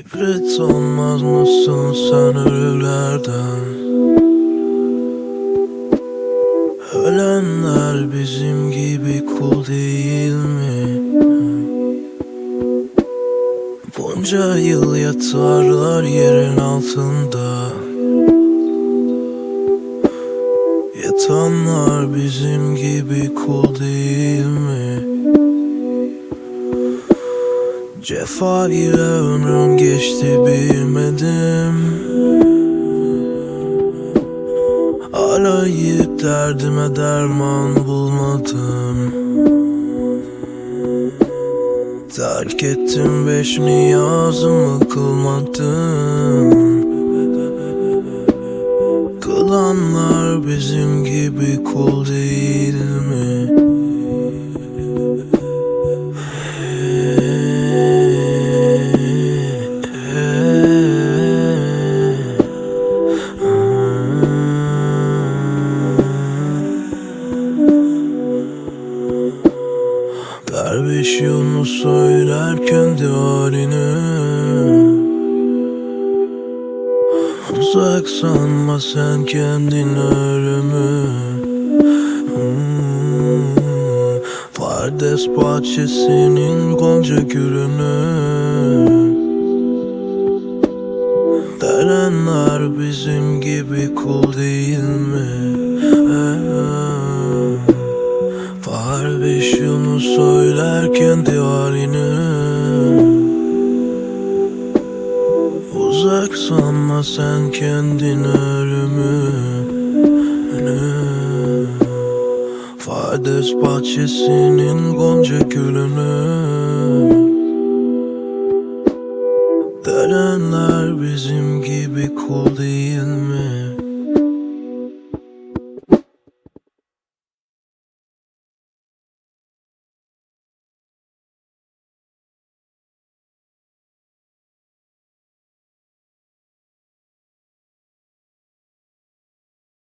İbret olmaz mısın sen ölülerden Ölenler bizim gibi kul değil mi? Bunca yıl yatarlar yerin altında Yatanlar bizim gibi kul değil Cefa ile ömrüm geçti bilmedim. Arayıp derdime derman bulmadım. Terk ettim beş niyazımı kılmadım. Kılanlar bizim gibi kul değil mi? Derviş Yunus söyler kendi halini. Uzak sanma sen kendin ölümü. Hmm, Vardes bahçesinin gonca gülünü. Derenler bizim gibi kul değil söyler kendi halini Uzak sanma sen kendin ölümü. Fades bahçesinin gonca gülünü Derenler bizim gibi kul değil